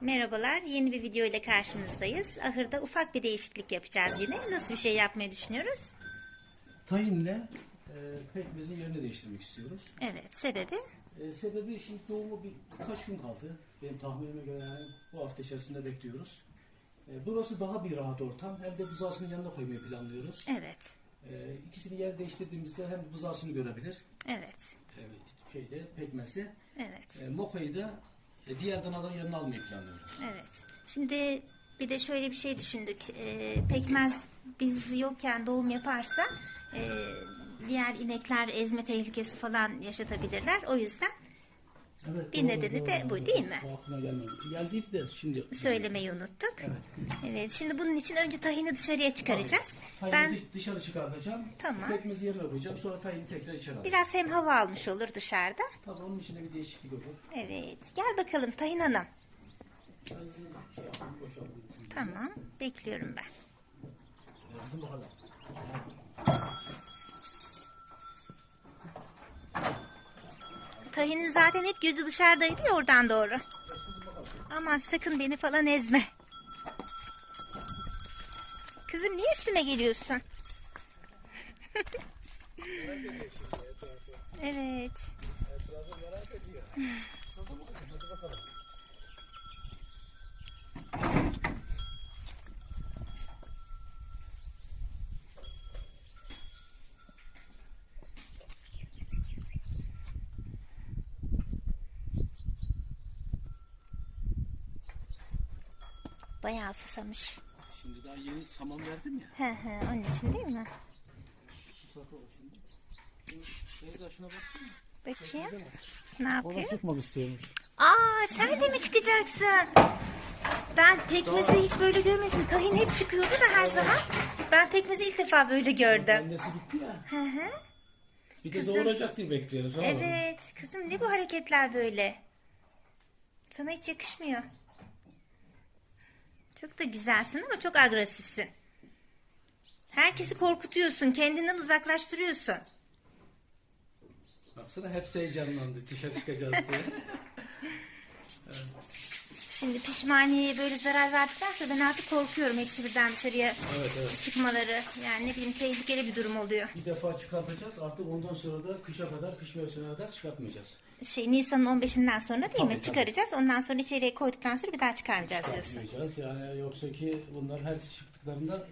Merhabalar, yeni bir video ile karşınızdayız. Ahırda ufak bir değişiklik yapacağız yine. Nasıl bir şey yapmayı düşünüyoruz? Tayinle e, pekmezin yerini değiştirmek istiyoruz. Evet, sebebi? E, sebebi şimdi doğumu bir, birkaç gün kaldı. Benim tahminime göre yani bu hafta içerisinde bekliyoruz. E, burası daha bir rahat ortam. Hem de buzağısının yanına koymayı planlıyoruz. Evet, E, ikisini yer değiştirdiğimizde hem buzağısını görebilir. evet, E, şeyde pekmezde. evet, E, mokayı da e, diğer danaların yanına almayı planlıyoruz. evet. Şimdi bir de şöyle bir şey düşündük. Ee, pekmez biz yokken doğum yaparsa e, diğer inekler ezme tehlikesi falan yaşatabilirler. O yüzden Evet, Bir nedeni de bu değil mi? Aklıma gelmedi. Geldiydi de şimdi. söylemeyi unuttuk. Evet. Evet, şimdi bunun için önce tahini dışarıya çıkaracağız. Tayini Ben dış- dışarı çıkartacağım. Tamam. Pekmezi yerine koyacağım. Sonra tayini tekrar içeri alacağım. biraz hem hava almış olur dışarıda. Tabii onun içinde bir değişiklik olur. Evet, gel bakalım Tahin Hanım. Şey. Tamam, bekliyorum ben. Yazın bakalım. Tahin'in zaten hep gözü dışarıdaydı ya oradan doğru. Aman sakın beni falan ezme. Kızım niye üstüme geliyorsun? evet. Bayağı susamış. Şimdi daha yeni saman verdim ya. He he onun için değil mi? Şuna baksana. Bakayım. Ne yapıyor? çıkmak istiyormuş. Aa sen de mi çıkacaksın? Ben pekmezi hiç böyle görmedim. Tahin hep çıkıyordu da her zaman. Ben pekmezi ilk defa böyle gördüm. Annesi gitti ya. Hı hı. Bir de doğuracak diye bekliyoruz. vallahi. Evet. Kızım ne bu hareketler böyle? Sana hiç yakışmıyor. Çok da güzelsin ama çok agresifsin. Herkesi korkutuyorsun. Kendinden uzaklaştırıyorsun. Baksana hepsi heyecanlandı dışarı çıkacağız diye. Şimdi pişmaniyeye böyle zarar verdikten sonra ben artık korkuyorum. Hepsi birden dışarıya evet evet. çıkmaları. Yani ne bileyim tehlikeli bir durum oluyor. Bir defa çıkartacağız. Artık ondan sonra da kışa kadar, kış mevsimine kadar çıkartmayacağız. Şey Nisan'ın 15'inden sonra değil mi? Tabii, tabii. Çıkaracağız. Ondan sonra içeriye koyduktan sonra bir daha çıkarmayacağız diyorsun. Çıkartmayacağız. Yani yoksa ki bunlar her çıktıklarında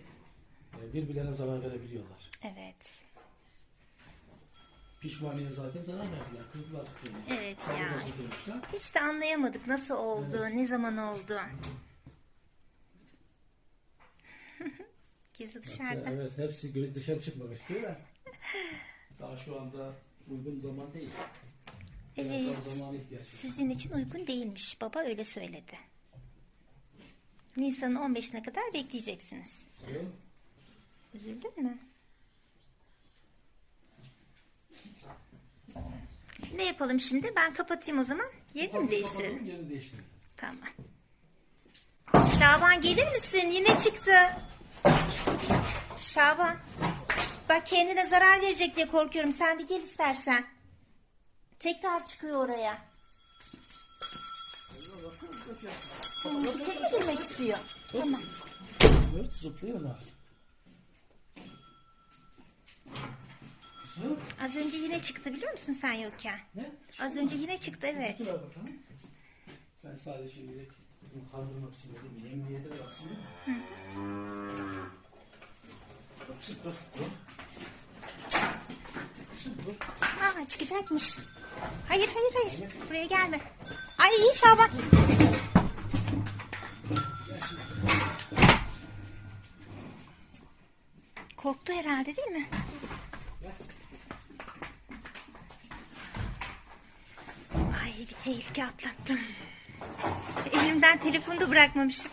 e, birbirlerine zarar verebiliyorlar. Evet. Pişmaniye zaten zarar verdiler. Kırdılar. şeyi. Evet ya. Hiç de anlayamadık nasıl oldu, ne zaman oldu. Gizli dışarıda. Evet hepsi dışarı çıkmak istiyor da daha şu anda uygun zaman değil. Evet. var. Sizin için uygun değilmiş. Baba öyle söyledi. Nisan'ın 15'ine kadar bekleyeceksiniz. Yok. Üzüldün mü? Ne yapalım şimdi? Ben kapatayım o zaman. Yerini mi Kapatalım, değiştirelim? Yerini değiştirelim. Tamam. Şaban gelir misin? Yine çıktı. Şaban. Bak kendine zarar verecek diye korkuyorum. Sen bir gel istersen. Tekrar çıkıyor oraya. İçeri mi girmek istiyor? Tamam. Zıplıyorlar. Az önce yine çıktı biliyor musun sen yokken? Ne? Az önce yine çıktı evet. Dur bakalım. Ben sadece şimdi bunu kaldırmak için dedim. Emniyete de aslında. Kızım dur. Dur. Kızım dur. Aa çıkacakmış. Hayır hayır hayır. Buraya gelme. Ay iyi Şaban. Korktu herhalde değil mi? Ay bir tehlike atlattım. Elimden telefonu da bırakmamışım.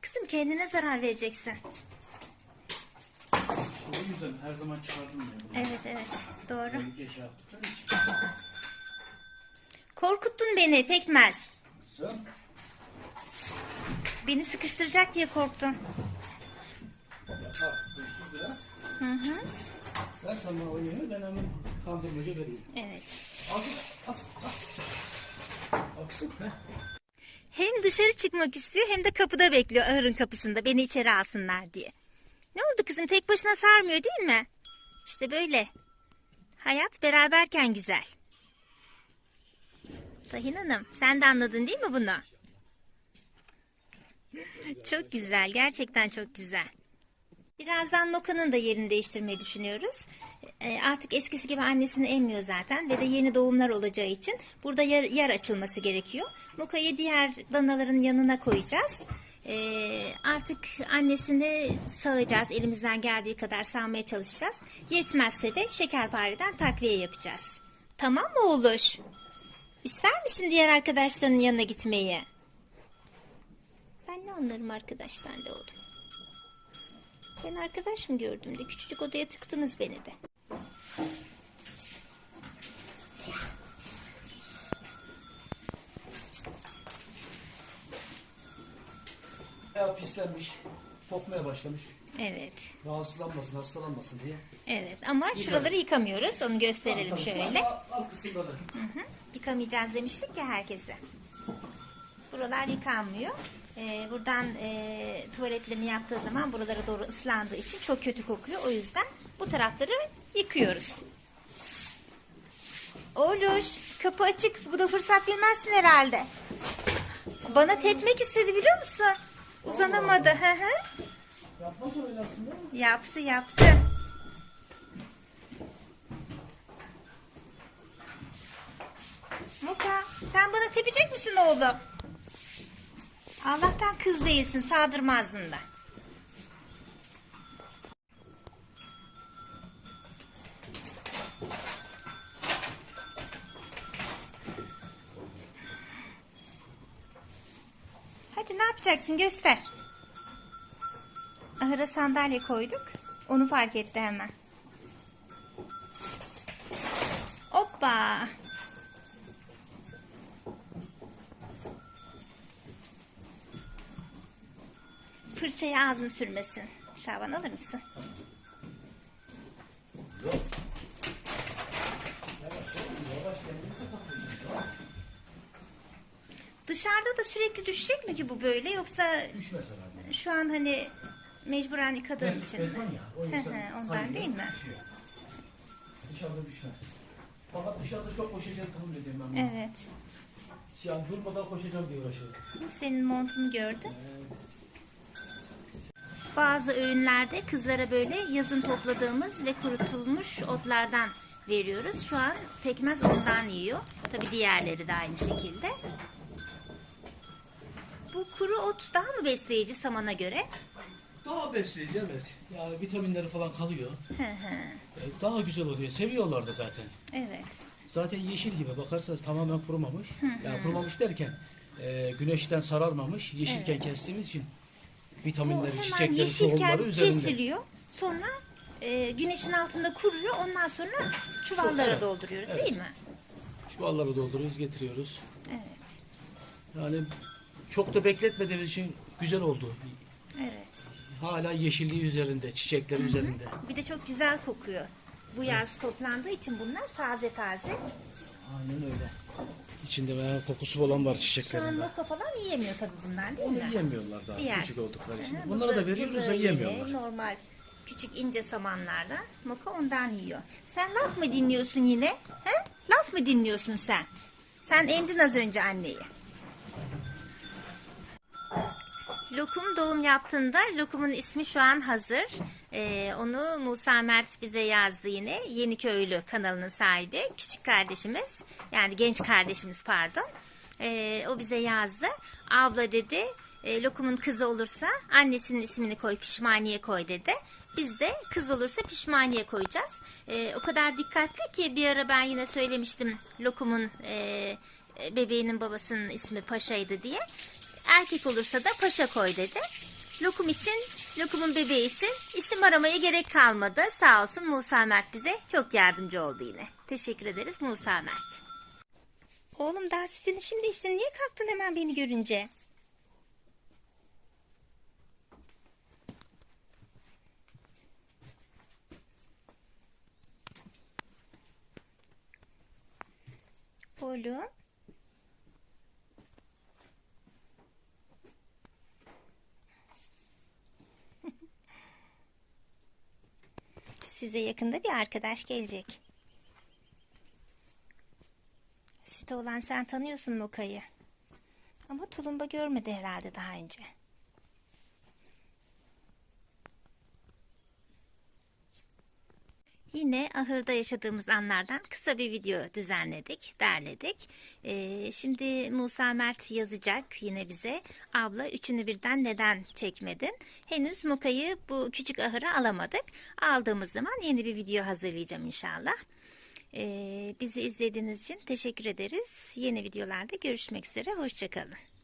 Kızım kendine zarar vereceksin. O yüzden her zaman bunu. Evet evet doğru. Tehlike şey yaptıkları için. Korkuttun beni pekmez. Kızım. Beni sıkıştıracak diye korktum. Yapar. Biraz. Hı hı. Ver sen bana o yemi ben hemen kandırmaca vereyim. Evet. Al. Hem dışarı çıkmak istiyor hem de kapıda bekliyor ahırın kapısında beni içeri alsınlar diye. Ne oldu kızım tek başına sarmıyor değil mi? İşte böyle. Hayat beraberken güzel. Tahin Hanım sen de anladın değil mi bunu? Çok güzel gerçekten çok güzel. Birazdan Noka'nın da yerini değiştirmeyi düşünüyoruz. E, artık eskisi gibi annesini emmiyor zaten ve de yeni doğumlar olacağı için burada yer, yer açılması gerekiyor. Noka'yı diğer danaların yanına koyacağız. E, artık annesini sağacağız. Elimizden geldiği kadar sağmaya çalışacağız. Yetmezse de şekerpareden takviye yapacağız. Tamam mı Oluş? İster misin diğer arkadaşlarının yanına gitmeyi? Ben ne anlarım arkadaştan da oğlum. Ben arkadaş mı gördüm de küçücük odaya tıktınız beni de. Ya pislenmiş, kokmaya başlamış. Evet. Rahatsızlanmasın, hastalanmasın diye. Evet ama şuraları yıkamıyoruz. Onu gösterelim şöyle. Alt kısımları. Hı hı. Yıkamayacağız demiştik ya herkese. Buralar yıkanmıyor. Ee, buradan e, tuvaletlerini yaptığı zaman buralara doğru ıslandığı için çok kötü kokuyor. O yüzden bu tarafları yıkıyoruz. Oluş kapı açık. Bu da fırsat bilmezsin herhalde. Bana tepmek istedi biliyor musun? Uzanamadı. Hı hı. Yapmaz öyle aslında. Yaptı yaptı. Muka sen bana tepecek misin oğlum? Allah'tan kız değilsin sağdırmazdın da. Hadi ne yapacaksın göster. Ahıra sandalye koyduk. Onu fark etti hemen. Hoppa. Fırçayı ağzın sürmesin. Şaban alır mısın? Dışarıda da sürekli düşecek mi ki bu böyle yoksa Düşmez herhalde. şu an hani mecburen yıkadığın Bet- için mi? beton ya. O Hı ondan kayıyor, değil mi? düşüyor. Dışarıda düşmez. Fakat dışarıda çok koşacağını kabul ediyorum ben. bunu. Evet. Yani durmadan koşacağım diye uğraşıyorum. Senin montunu gördüm. Evet. Bazı öğünlerde kızlara böyle yazın topladığımız ve kurutulmuş otlardan veriyoruz. Şu an pekmez ondan yiyor. Tabi diğerleri de aynı şekilde. Bu kuru ot daha mı besleyici samana göre? Daha besleyici evet. Yani vitaminleri falan kalıyor. Hı hı, Ee, Daha güzel oluyor. Seviyorlar da zaten. evet. Zaten yeşil gibi bakarsanız tamamen kurumamış. Yani kurumamış derken e, güneşten sararmamış. Yeşilken kestiğimiz için Bu vitaminleri, hemen çiçekleri, yeşilken tohumları üzerinde. kesiliyor. Sonra e, güneşin altında kuruyor. Ondan sonra çuvallara Evet, dolduruyoruz evet. değil mi? Çuvalları dolduruyoruz, getiriyoruz. Evet. Yani çok da bekletmediğimiz için güzel oldu. Evet. Hala yeşilliği üzerinde, çiçekleri üzerinde. Bir de çok güzel kokuyor. Bu yaz toplandığı için bunlar taze taze. Aynen öyle. İçinde bayağı kokusu olan var Şu an çiçeklerinde. loka falan yiyemiyor tabii bunlar değil Onu mi? yiyemiyorlar daha Yer. küçük oldukları için. Hı, Bunlara da buza- veriyoruz buza da yiyemiyorlar. Normal küçük ince samanlarda moka ondan yiyor. Sen laf mı dinliyorsun yine? He? Laf mı dinliyorsun sen? Sen emdin az önce anneyi. Lokum doğum yaptığında lokumun ismi şu an hazır. Ee, onu Musa Mert bize yazdı yine. Yeniköylü kanalının sahibi. Küçük kardeşimiz. Yani genç kardeşimiz pardon. Ee, o bize yazdı. Abla dedi e, lokumun kızı olursa annesinin ismini koy pişmaniye koy dedi. Biz de kız olursa pişmaniye koyacağız. Ee, o kadar dikkatli ki bir ara ben yine söylemiştim lokumun e, bebeğinin babasının ismi Paşa'ydı diye. Erkek olursa da paşa koy dedi. Lokum için, lokumun bebeği için isim aramaya gerek kalmadı. Sağ olsun Musa Mert bize çok yardımcı oldu yine. Teşekkür ederiz Musa Mert. Oğlum daha sütünü şimdi içtin. Niye kalktın hemen beni görünce? Oğlum. Size yakında bir arkadaş gelecek. Site olan sen tanıyorsun Moka'yı. Ama tulumba görmedi herhalde daha önce. Yine ahırda yaşadığımız anlardan kısa bir video düzenledik, derledik. Ee, şimdi Musa Mert yazacak yine bize. Abla üçünü birden neden çekmedin? Henüz Muka'yı bu küçük ahıra alamadık. Aldığımız zaman yeni bir video hazırlayacağım inşallah. Ee, bizi izlediğiniz için teşekkür ederiz. Yeni videolarda görüşmek üzere. Hoşçakalın.